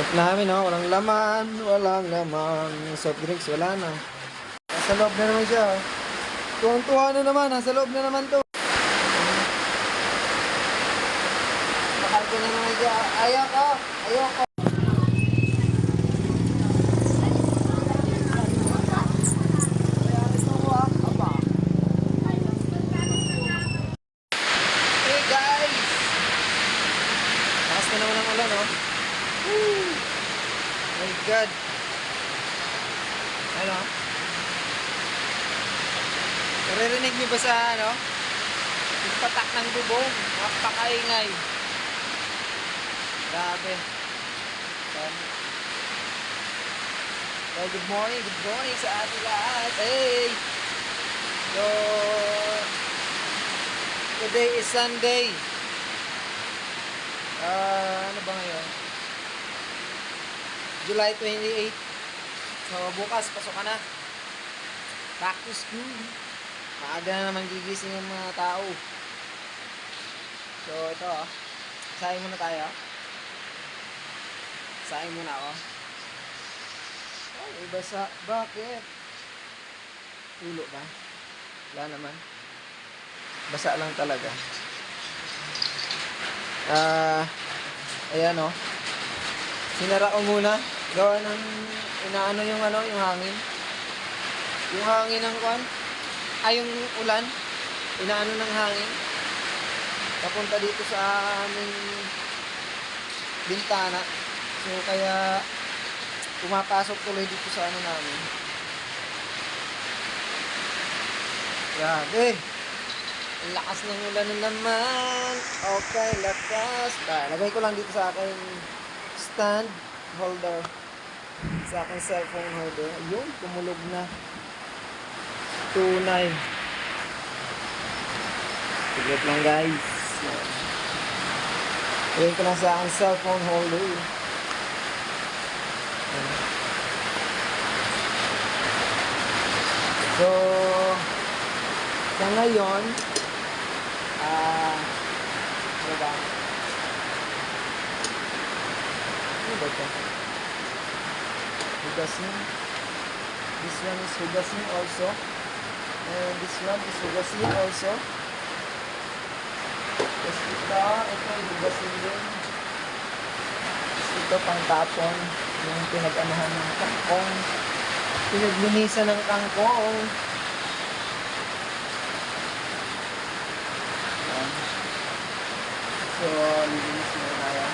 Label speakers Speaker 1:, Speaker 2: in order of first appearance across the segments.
Speaker 1: Check namin, no? Walang laman, walang laman. Soft drinks, wala na. Nasa loob na naman siya, oh. Tuwang-tuwa na naman, nasa loob na naman to. Ko na naman siya. Ayoko, ayoko. Hey guys! Lakas na naman ang ulan, oh. Woo! My God! Ano? Naririnig niyo ba sa ano? Yung patak ng bubong. Napakaingay. Grabe. Yan. So, good morning, good morning sa ating lahat. Hey! So, today is Sunday. Ah, ano ba ngayon? July 28. So, bukas, pasok ka na. Back to school. Maaga na naman gigising yung mga tao. So, ito ah. Sahin muna tayo. Sahin muna ako. Ay, basa. Bakit? Tulo ba? Wala naman. Basa lang talaga. Ah, ayan oh. Sinara ko muna. Gawa ng inaano yung ano, yung hangin. Yung hangin ng kwan. Ay, yung ulan. Inaano ng hangin. Papunta dito sa aming bintana. So, kaya pumapasok tuloy dito sa ano namin. Grabe. Lakas ng ulan na naman. Okay, lakas. Lagay ko lang dito sa aking stand holder. Sa aking cellphone holder. Ayun, tumulog na. Tunay. Sigit lang guys. Lagay ko lang sa aking cellphone holder. Ayan. So, sa ngayon, ah, ano ba? Ano ito? Hugasin. This one is hugasin also. And this one is hugasin also. Tapos ito, ito ay hugasin din. Tapos ito pang tapon. Yung pinag-anahan ng kangkong. Pinaglinisan ng kangkong. So, lilinis muna tayo.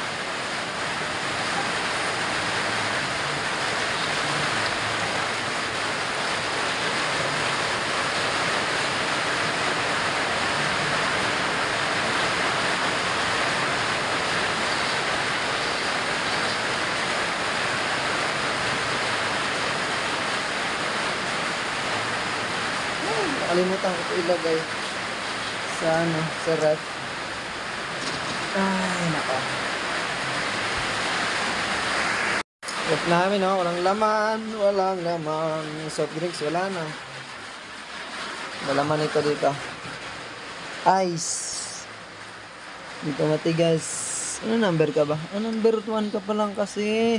Speaker 1: Ay, nakalimutan ko ilagay sa ano, sa ref. Nako. Ref namin, no? Walang laman, walang laman. Soft drinks, wala na. Malaman ito dito. Ice. Dito matigas. Ano number ka ba? Ah, number 1 ka pa lang kasi.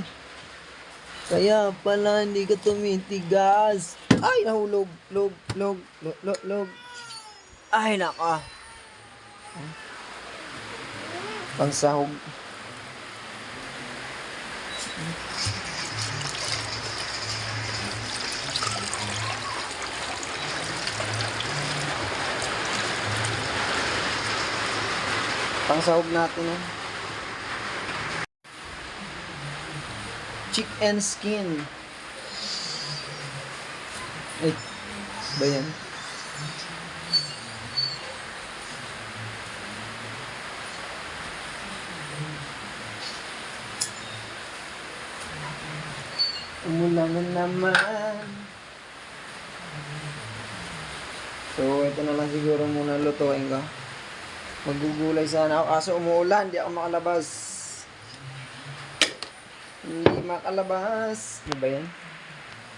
Speaker 1: Kaya pala hindi ka tumitigas. Ay, nahulog. Log, log, log, log, log. Ay, naka. Pansahog. Pangsahog natin yan. Chicken skin. Ay, ba yan? Umulan na naman. So, ito na lang siguro muna lutuin ko. Magugulay sana ako kaso umuulan, di ako makalabas. Hindi makalabas. Ano ba yan?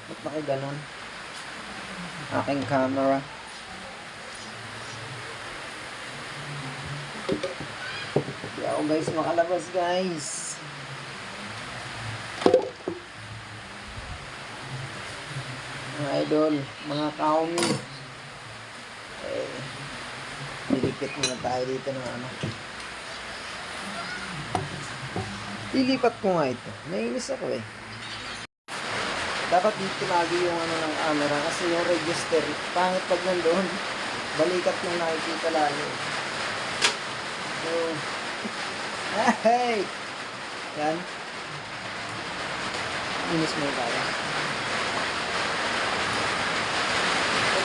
Speaker 1: Ba't nakaganon? Aking camera. Di ako guys makalabas guys. Idol, mga kaumi. Eh, dilipit muna tayo dito ng ano. Lilipat ko nga ito. Nainis ako eh. Dapat dito lagi yung ano ng camera kasi yung register, pangit pag nandoon. Balikat yung nakikita lalo. So, hey! Yan. Inis mo tayo.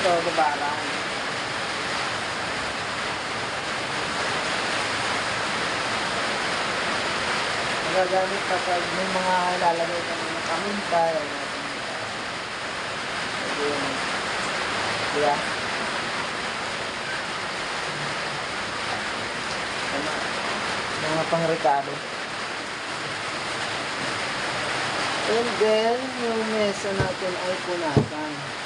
Speaker 1: Ito, babaran. Magagamit kapag may mga lalagay ka ng kamintay o mga Pwede yun. Diba? Mga pang-rekado. And then, yung mesa natin ay punasan.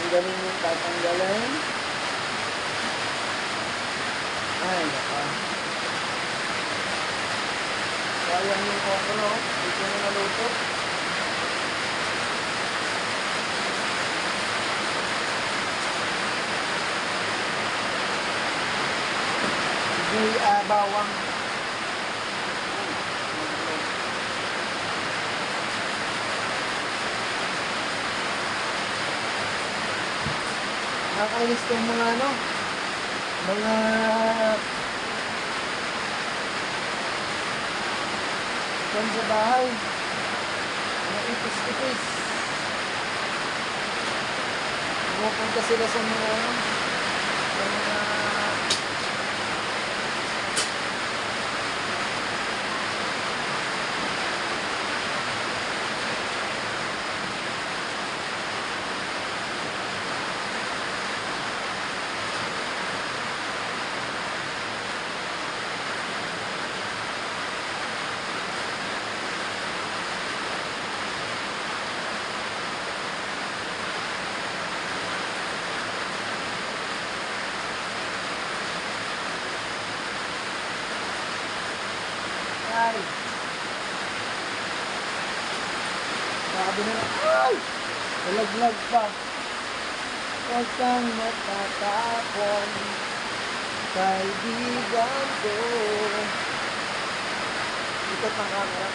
Speaker 1: Tanggalin yung tatanggalin. Ay, naka. Sayang yung okra. Dito na naluto. Hindi ah, bawang. Nakakainis tong mga ano, mga Kung sa bahay, mga ipis-ipis. Pumupunta sila sa mga ano, sa mga Ay! Sabi na ay! Nalaglag pa. Huwag kang matatapon, kaibigan ko. Ikot ang camera.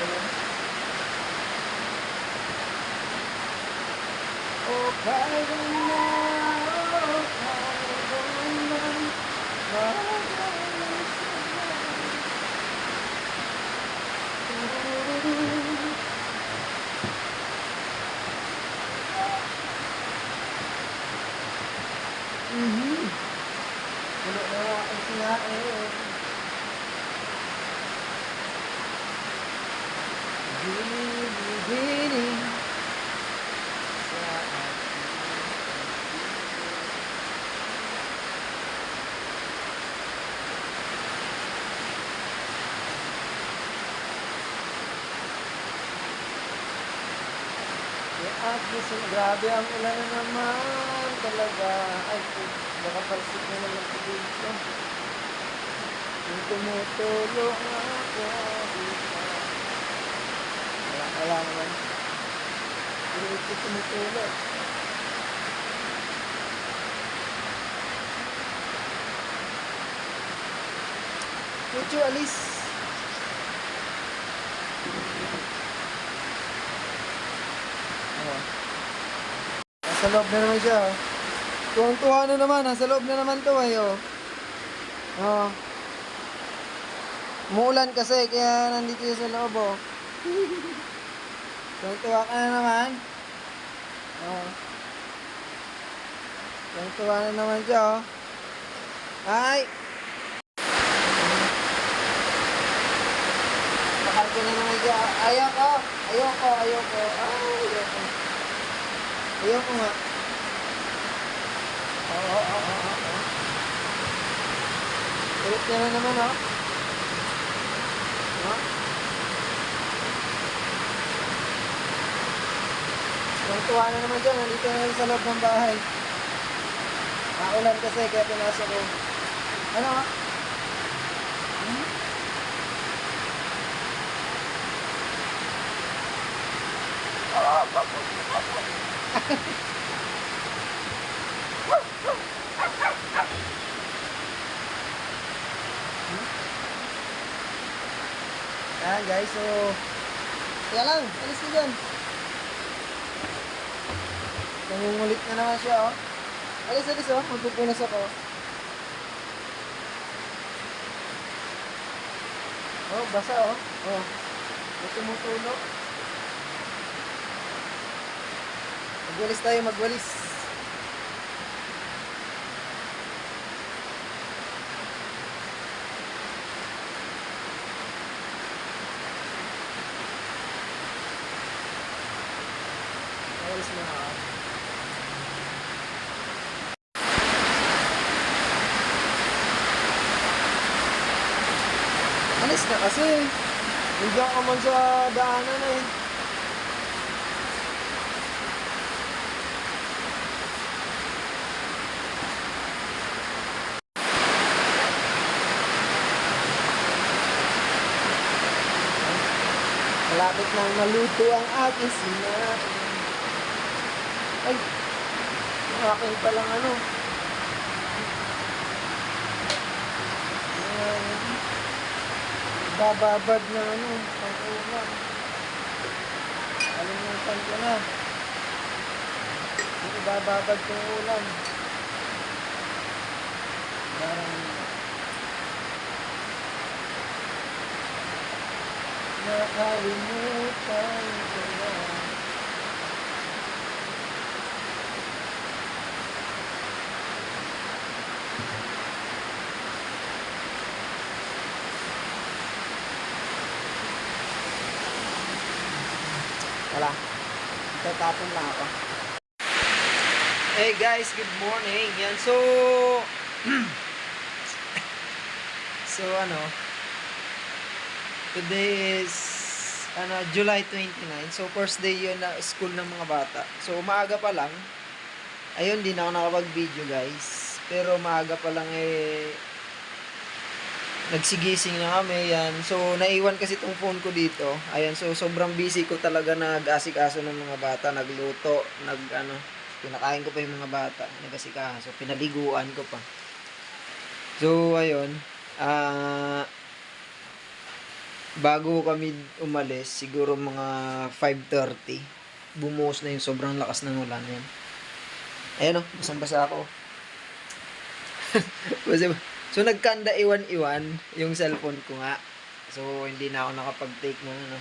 Speaker 1: Ayan. Oh, kaya na, oh, magaling Mhm. Puno na ang aking sinain. Binibining sa Yung Agnes, ang grabe ang ulan na naman talaga. Ay, baka palsik na naman ito dito. Tumutulong ako. Wala, wala naman. Pero ito tumutulong. Chuchu, alis. Oh. Nasa loob na naman siya. Oh. Tuwang-tuwa na naman. Nasa loob na naman to eh. Oh. Oh. Umuulan kasi kaya nandito siya sa loob oh. Tuwang-tuwa ka na naman. Oh. Tuwang-tuwa na naman siya oh. Ay! Pakarga na naman siya. Ayoko! Ayoko! Ayoko! Ay! Ayoko! Ayoko nga. Oo, oo, oo, oo, niya na naman, oh. Tuwa na naman dyan. Nandito na sa loob ng bahay. Maulan kasi kaya pinasok ko. Ano? Hmm? Ayan guys, so... Kaya lang, alis ka dyan. Nangungulit na naman siya, oh. Alis, alis, oh. Magpupunas ako. Oh, basa, oh. Oh. May tumutulo. Magwalis tayo, magwalis. Magwalis muna ako. Alis na kasi. Nandiyan ka man sa daanan eh. Malapit nang maluto ang aking sinain. Ay, aking palang ano. Ayan. Bababad na ano, pang ulam. Kalimutan ko na. Hindi bababad kong ulam. Parang... Nakalimutan ko na. Wala. Tatapon lang ako. Hey guys, good morning. Yan, so... so ano... Today is... Ano, July 29. So, first day yun na school ng mga bata. So, maaga pa lang. Ayun, di na ako nakapag-video guys. Pero maaga pa lang eh... Nagsigising na kami, yan. So, naiwan kasi itong phone ko dito. Ayan, so sobrang busy ko talaga nag-asikaso ng mga bata. Nagluto, nag ano, pinakain ko pa yung mga bata. Nag-asikaso, pinaliguan ko pa. So, ayun. Ah... bago kami umalis, siguro mga 5.30, bumuhos na yung sobrang lakas ng ulan. Yan. Ayan o, basang-basa ako. Basa So, nagkanda iwan-iwan yung cellphone ko nga. So, hindi na ako nakapag-take ng ano.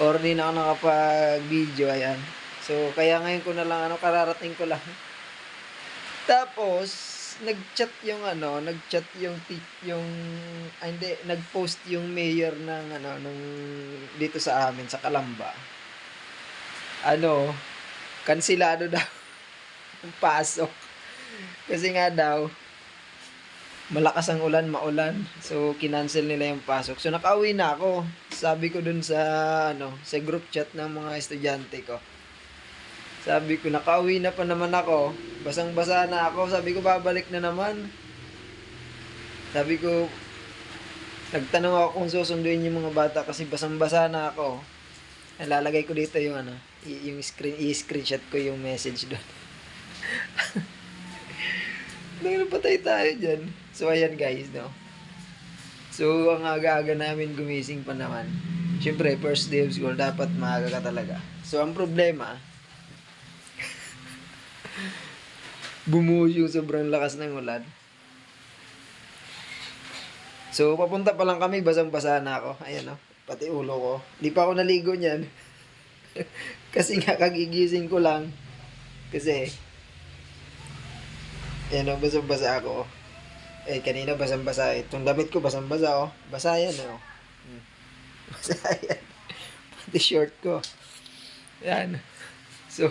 Speaker 1: Or hindi na ako nakapag-video, ayan. So, kaya ngayon ko na lang, ano, kararating ko lang. Tapos, nag-chat yung ano, nag-chat yung yung ay, hindi, nag-post yung mayor ng ano nung dito sa amin sa Kalamba. Ano, kansilado daw ang pasok. Kasi nga daw malakas ang ulan, maulan. So kinancel nila yung pasok. So nakauwi na ako. Sabi ko dun sa ano, sa group chat ng mga estudyante ko. Sabi ko, nakauwi na pa naman ako. Basang-basa na ako. Sabi ko, babalik na naman. Sabi ko, nagtanong ako kung susunduin yung mga bata kasi basang-basa na ako. Nalalagay ko dito yung ano, yung screen, i-screenshot ko yung message doon. Nang patay tayo dyan. So, ayan guys, no. So, ang aga-aga namin gumising pa naman. Siyempre, first day of school, dapat maaga ka talaga. So, ang problema, bumuhos yung sobrang lakas ng ulan. So, papunta pa lang kami, basang-basa na ako. Ayan o, pati ulo ko. Di pa ako naligo niyan. Kasi nga, kagigising ko lang. Kasi, ayan o, basang-basa ako. Eh, kanina basang-basa. Itong damit ko, basang-basa oh. Basa yan oh. Hmm. Basa yan. Pati short ko. Yan. So,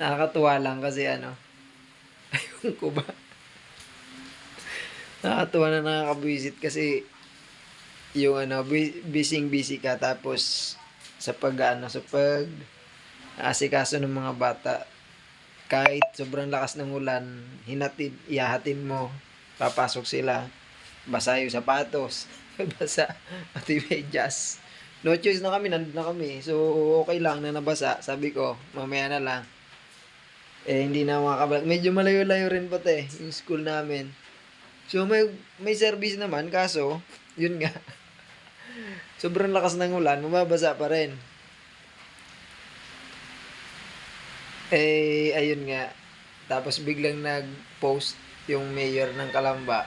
Speaker 1: nakakatuwa lang kasi ano, ayun ko ba? Nakakatuwa na nakakabwisit kasi yung ano, bu- busy busy ka tapos sa pag ano, sa pag asikaso ng mga bata kahit sobrang lakas ng ulan, hinatid, ihahatid mo, papasok sila, basa yung sapatos, basa, pati medyas, no choice na kami, nandun na kami. So, okay lang na nabasa. Sabi ko, mamaya na lang. Eh, hindi na makakabalik. Medyo malayo-layo rin pa eh, yung school namin. So, may, may service naman, kaso, yun nga. Sobrang lakas ng ulan, mababasa pa rin. Eh, ayun nga. Tapos biglang nag-post yung mayor ng Kalamba.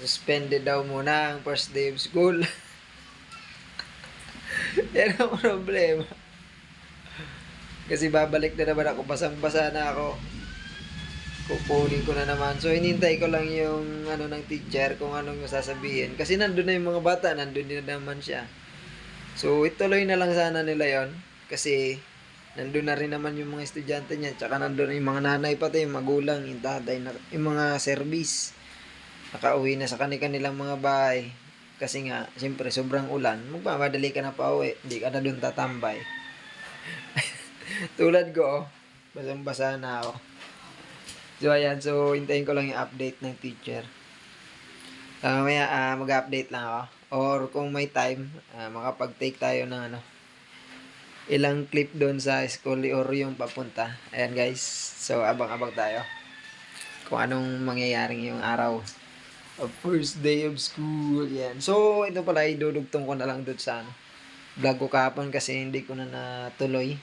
Speaker 1: Suspended daw muna ang first day of school. Yan ang problema. Kasi babalik na naman ako, basang-basa na ako. Kukunin ko na naman. So, hinintay ko lang yung ano ng teacher kung anong sasabihin. Kasi nandun na yung mga bata, nandun din naman siya. So, ituloy na lang sana nila yon Kasi, nandun na rin naman yung mga estudyante niya. Tsaka nandun na yung mga nanay pati, yung magulang, yung tatay, na, yung mga service. Nakauwi na sa kanilang mga bahay. Kasi nga, siyempre, sobrang ulan. Magmamadali ka na pa uwi. Hindi ka na dun tatambay. Tulad ko, oh, basang-basa na ako. So, ayan. So, hintayin ko lang yung update ng teacher. Uh, mamaya, ah, mag-update lang ako. Or kung may time, ah, makapag-take tayo ng ano, ilang clip doon sa school or yung papunta. Ayan guys. So, abang-abang tayo. Kung anong mangyayaring yung araw of first day of school. Yan. So, ito pala, idudugtong ko na lang doon sa ano, vlog ko kahapon kasi hindi ko na natuloy.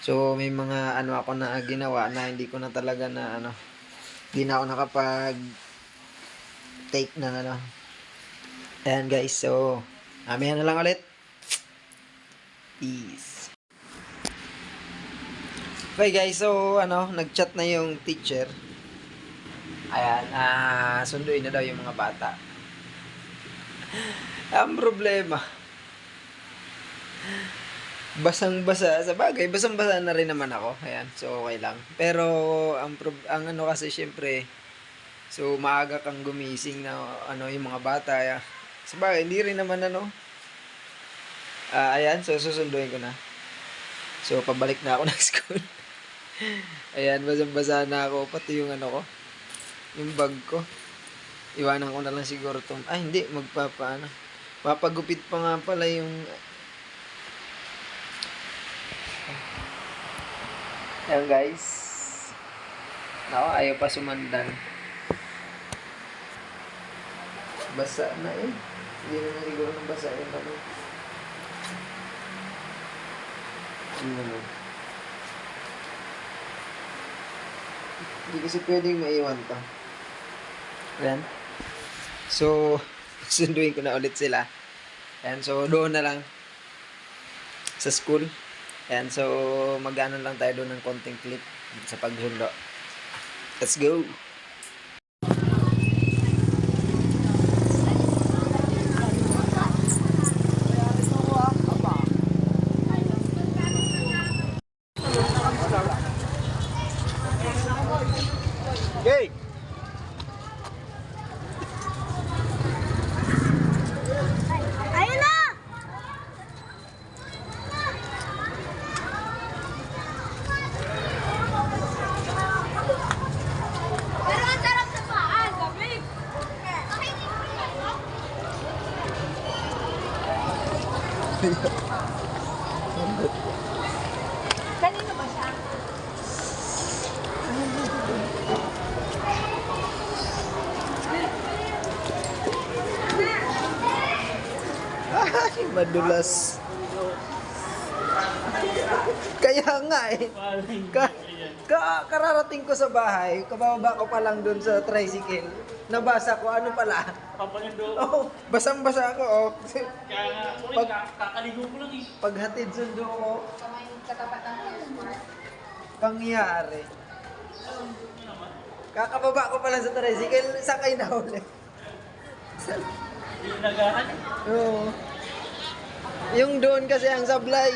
Speaker 1: So, may mga ano ako na ginawa na hindi ko na talaga na ano, hindi na ako nakapag take na ano. Ayan guys, so, mamaya na lang ulit. Peace. Okay guys, so ano, nag-chat na yung teacher. Ayan, ah, sunduin na daw yung mga bata. Ang problema, basang-basa. Sa bagay, basang-basa na rin naman ako. Ayan, so okay lang. Pero, ang, ang ano kasi, syempre, so maaga kang gumising na ano yung mga bata. ya. Sa bagay, hindi rin naman ano. Ah, ayan, so susunduin ko na. So, pabalik na ako ng school. ayan, basang-basa na ako. Pati yung ano ko, yung bag ko. Iwanan ko na lang siguro tong, ay hindi, magpapa, ano. Papagupit pa nga pala yung Ayan guys. Ako, ayaw pa sumandan. Basa na eh. Hindi na siguro nang basa yung ano. Ano. Hindi kasi pwedeng maiwan to. Ayan. So, sunduin ko na ulit sila. Ayan, so doon na lang sa school. Ayan, so magano lang tayo doon ng konting clip sa paghulo. Let's go!
Speaker 2: Okay.
Speaker 3: Ayun na! Pero ang sarap sa paan, lamig. Kanino ba siya?
Speaker 1: Ay, madulas. Kaya nga eh. Ka, ka, kararating ko sa bahay, kababa ko pa lang dun sa tricycle. Nabasa ko, ano pala?
Speaker 2: Papalindo.
Speaker 1: Oh, basang-basa ako. Oh.
Speaker 2: Kaya nga, sorry,
Speaker 1: Pag-
Speaker 2: Pag... kakaligo ko lang eh.
Speaker 1: Paghatid sundo ko, pangyari. Kakababa ko pa lang sa tricycle, sakay na ulit.
Speaker 2: Yung nagahan.
Speaker 1: Oo. Yung doon kasi ang sablay.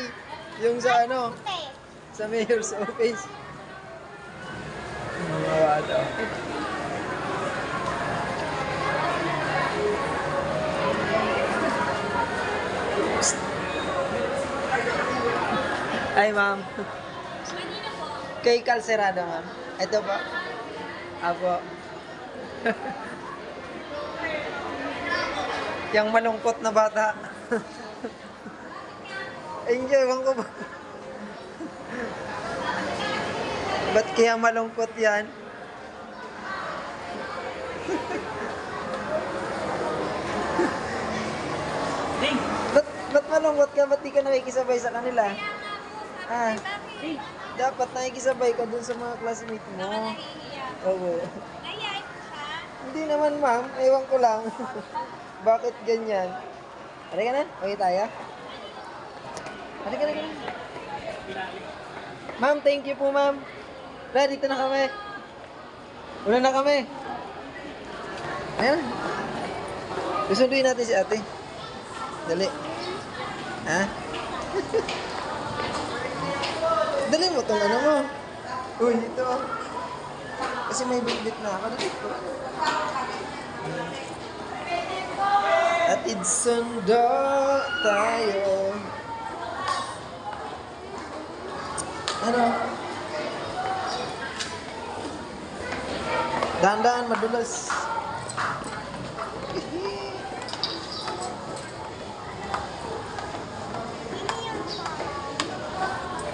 Speaker 1: Yung sa ano, sa mayor's office. Mga bata. Ay, ma'am. Kay Calcerado, ma'am. Ito po. Apo. Yung malungkot na bata. Enjoy, ewan ko ba? Ba't kaya malungkot yan? Ba't, ba't malungkot ka? Ba't di ka nakikisabay sa kanila? Ah, dapat nakikisabay ka dun sa mga classmate mo. Oo.
Speaker 3: Nahiyain mo siya.
Speaker 1: Hindi naman, ma'am. Ewan ko lang. Bakit ganyan? Halika na. Okay tayo. Na. halika na. Ma'am, thank you po, ma'am. Tara, dito na kami. Una na kami. Ayan. Susunduin natin si ate. Dali. Ha? Dali mo tong ano mo. Uy, dito. Kasi may bitbit na ako. Dito. At sundo tayo. Ano? Dahan-dahan, madulas.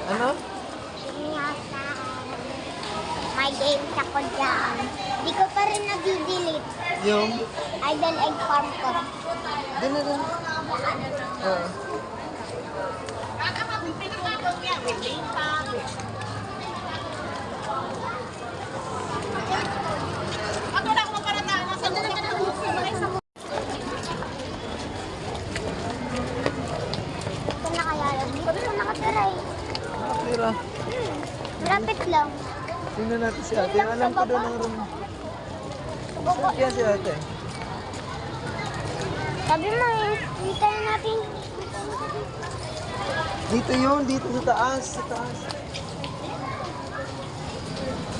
Speaker 1: ano?
Speaker 3: May ako dyan. Di ko pa rin nag-delete.
Speaker 1: Yung?
Speaker 3: Idol egg farm ko.
Speaker 1: Doon na doon. Oo.
Speaker 3: Dito na nakatira eh.
Speaker 1: Tira.
Speaker 3: Malapit lang.
Speaker 1: Tingnan natin si ate. Alam ko doon ang room. Saan kaya si ate?
Speaker 3: Sabi mo eh, dito na natin.
Speaker 1: Dito yun, dito sa taas, sa taas.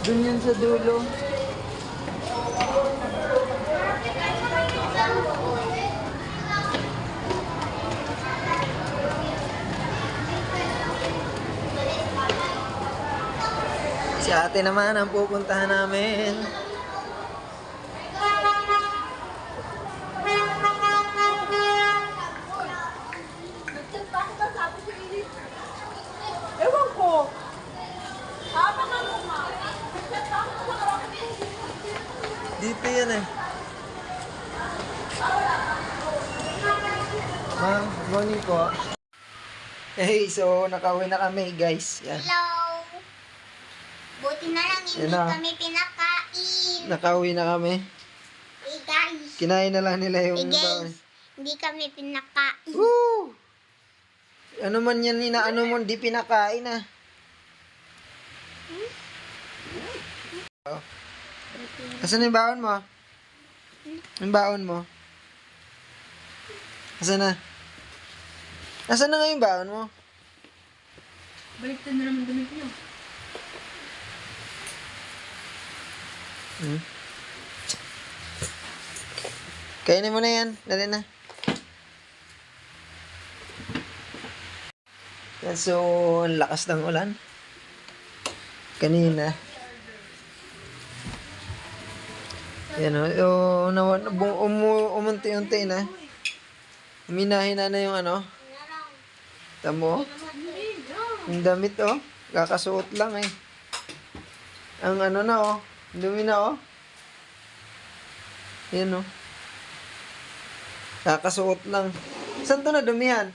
Speaker 1: Doon yun sa dulo. Si ate naman ang pupuntahan namin.
Speaker 4: Ewan ko.
Speaker 1: Dito yan eh. Ma'am, morning po. Hey, so nakauwi na kami guys. Yan.
Speaker 3: Hello. Buti na lang hindi
Speaker 1: Yan na.
Speaker 3: kami pinakain.
Speaker 1: Nakauwi na kami.
Speaker 3: Eh guys.
Speaker 1: Kinain na lang nila yung
Speaker 3: Eh
Speaker 1: baon.
Speaker 3: guys. Hindi kami pinakain.
Speaker 1: Woo! Ano man yan inaano mo, di pinakain ah. Oh. Asan yung baon mo? Yung baon mo? Asan na? Asan na nga yung baon mo?
Speaker 4: Baliktad na naman damit niyo.
Speaker 1: Hmm? Kainin mo na yan. Dali na. Yan, so, ang lakas ng ulan. Kanina. Yan o. Oh, bu- umu, umunti-unti na. Uminahin na na yung ano. Tamo. Yung damit oh. Kakasuot lang eh. Ang ano na oh. Dumi na oh. Yan oh. Kakasuot lang. Saan to na dumihan?